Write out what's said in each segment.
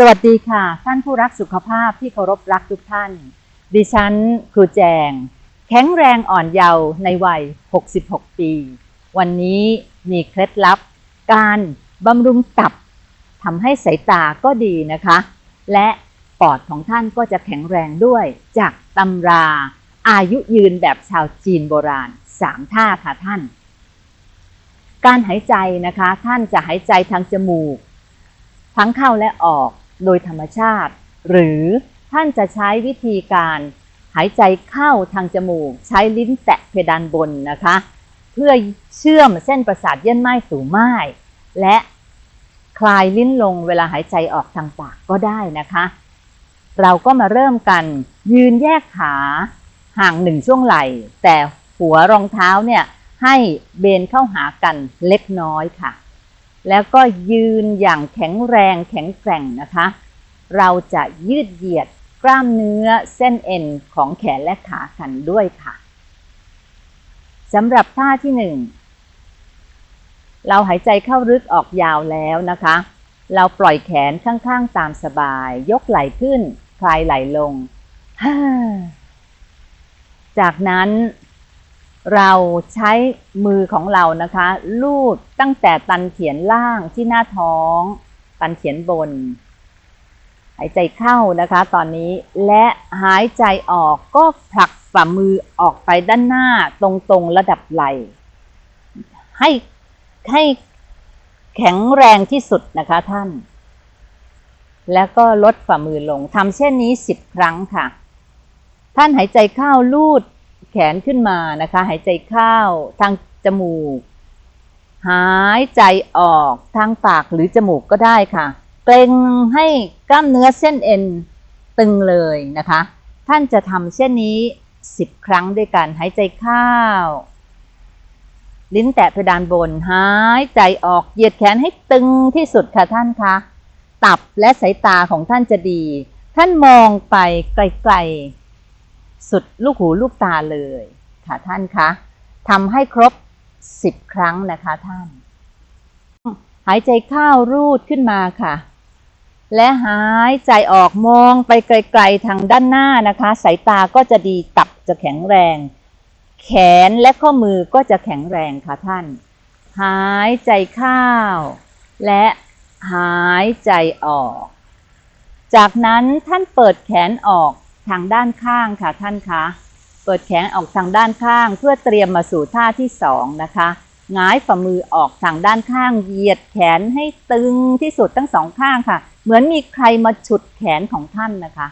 สวัสดีค่ะ ท่านผู้รักสุขภาพที่เคารพรักทุกท่าน ดิฉันครูแจง แข็งแรงอ่อนเยาว์ในวัย 66 ปี วันนี้มีเคล็ดลับ การบำรุงตับทำให้สายตาก็ดีนะคะ และปอดของท่านก็จะแข็งแรงด้วยจากตำรา อายุยืนแบบชาวจีนโบราณ3ท่าค่ะท่าน การหายใจนะคะ ท่านจะหายใจทางจมูก ทั้งเข้าและออก โดยธรรมชาติ หรือท่านจะใช้วิธีการหายใจเข้าทางจมูก ใช้ลิ้นแตะเพดานบนนะคะ เพื่อเชื่อมเส้นประสาทเยื่อนไม้สู่ไม้และคลายลิ้นลงเวลาหายใจออกทางปากก็ได้นะคะ เราก็มาเริ่มกันยืนแยกขาห่างหนึ่งช่วงไหล่ แต่หัวรองเท้าเนี่ยให้เบนเข้าหากันเล็กน้อยค่ะ แล้วก็ยืนอย่างแข็งแรงแข็งแกร่งนะคะ เราจะยืดเหยียดกล้ามเนื้อเส้นเอ็นของแขนและขากันด้วยค่ะสำหรับท่าที่หนึ่งเราหายใจเข้าลึกออกยาวแล้วนะคะ เราปล่อยแขนข้างๆตามสบาย ยกไหล่ขึ้น คลายไหล่ลง จากนั้น เราใช้มือของเรานะคะลูดตั้งแต่ตันเขียนล่างที่หน้าท้อง ตันเขียนบน หายใจเข้านะคะตอนนี้และหายใจออกก็ผลักฝ่ามือออกไปด้านหน้าตรงๆระดับไหลให้ให้แข็งแรงที่สุดนะคะท่าน แล้วก็ลดฝ่ามือลงทำเช่นนี้สิบครั้งค่ะ ท่านหายใจเข้าลูด แขนขึ้นมานะคะ หายใจเข้าทางจมูก หายใจออกทางปากหรือจมูกก็ได้ค่ะเกรงให้กล้ามเนื้อเส้นเอ็นตึงเลยนะคะ ท่านจะทำเช่นนี้สิบครั้งด้วยกันหายใจเข้าลิ้นแตะเพดานบนหายใจออกเหยียดแขนให้ตึงที่สุดค่ะท่านคะตับและสายตาของท่านจะดี ท่านมองไปไกลๆ สุดลูกหูลูกตาเลยค่ะท่านคะทำให้ครบสิบครั้งนะคะท่าน หายใจเข้ารูดขึ้นมาค่ะ และหายใจออกมองไปไกลๆทางด้านหน้านะคะ สายตาก็จะดีตับจะแข็งแรง แขนและข้อมือก็จะแข็งแรงค่ะท่าน หายใจเข้าและหายใจออก จากนั้นท่านเปิดแขนออก ทางด้านข้างค่ะท่านคะ เปิดแขนออกทางด้านข้าง เพื่อเตรียมมาสู่ท่าที่สองนะคะหงายฝ่ามือออกทางด้านข้าง เหยียดแขนให้ตึงที่สุดทั้งสองข้างค่ะ เหมือนมีใครมาฉุดแขนของท่านนะคะ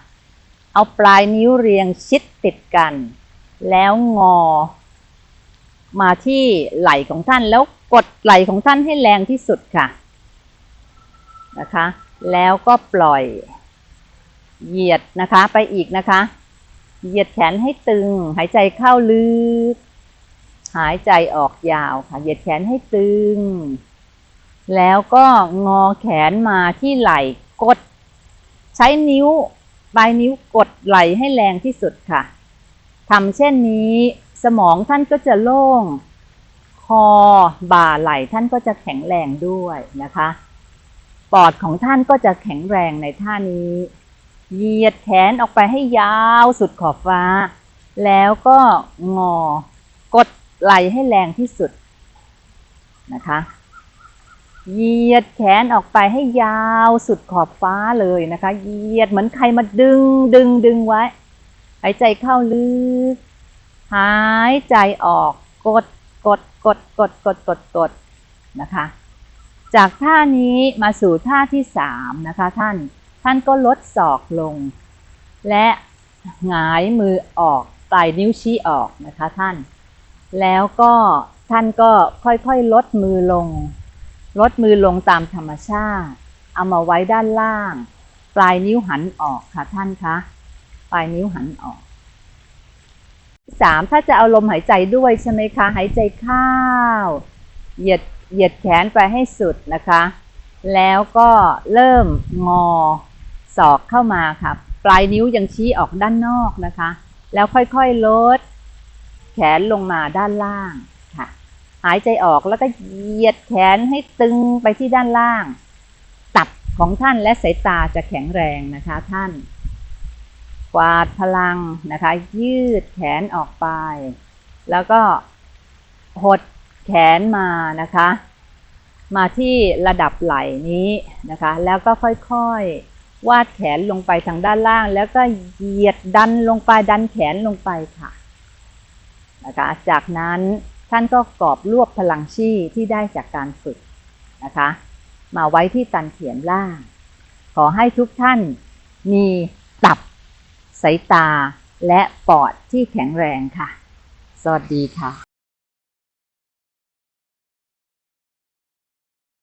เอาปลายนิ้วเรียงชิดติดกัน แล้วงอ มาที่ไหล่ของท่านแล้วกดไหล่ของท่านให้แรงที่สุดค่ะ นะคะ แล้วก็ปล่อย เหยียดนะคะไปอีกนะคะ เหยียดแขนให้ตึง หายใจเข้าลึก หายใจออกยาวค่ะ เหยียดแขนให้ตึง แล้วก็งอแขนมาที่ไหล่กด ใช้นิ้วปลายนิ้วกดไหล่ให้แรงที่สุดค่ะทำเช่นนี้สมองท่านก็จะโล่ง คอบ่าไหล่ท่านก็จะแข็งแรงด้วยนะคะ ปอดของท่านก็จะแข็งแรงในท่านี้ เหยียดแขนออกไปให้ยาวสุดขอบฟ้า แล้วก็งอ กดไหล่ให้แรงที่สุดนะคะ เหยียดแขนออกไปให้ยาวสุดขอบฟ้าเลยนะคะ เหยียดเหมือนใครมาดึงดึงดึงไว้ หายใจเข้าลึก หายใจออก กดกดกดกดกดกดกดนะคะ จากท่านี้มาสู่ท่าที่สามนะคะท่าน ท่านก็ลดศอกลง และหงายมือออกปลายนิ้วชี้ออกนะคะท่าน แล้วก็ท่านก็ค่อยๆลดมือลง ลดมือลงตามธรรมชาติ เอามาไว้ด้านล่าง ปลายนิ้วหันออกค่ะท่านคะปลายนิ้วหันออกสามถ้าจะเอาลมหายใจด้วยใช่ไหมคะ หายใจเข้าเหยียดเหยียดแขนไปให้สุดนะคะ แล้วก็เริ่มงอ ศอกเข้ามาค่ะ ปลายนิ้วยังชี้ออกด้านนอกนะคะ แล้วค่อยๆลด แขนลงมาด้านล่างค่ะ หายใจออกแล้วก็เหยียดแขนให้ตึงไปที่ด้านล่าง ตับของท่านและสายตาจะแข็งแรงนะคะท่าน กวาดพลังนะคะ ยืดแขนออกไป แล้วก็หดแขนมานะคะ มาที่ระดับไหล่นี้นะคะ แล้วก็ค่อยๆ วาดแขนลงไปทางด้านล่าง แล้วก็เหยียดดันลงไปดันแขนลงไปค่ะนะคะจากนั้นท่านก็กรอบรวบพลังชีที่ได้จากการฝึกนะคะ มาไว้ที่ตันเขียนล่าง ขอให้ทุกท่านมีตับ สายตาและปอดที่แข็งแรงค่ะ สวัสดีค่ะ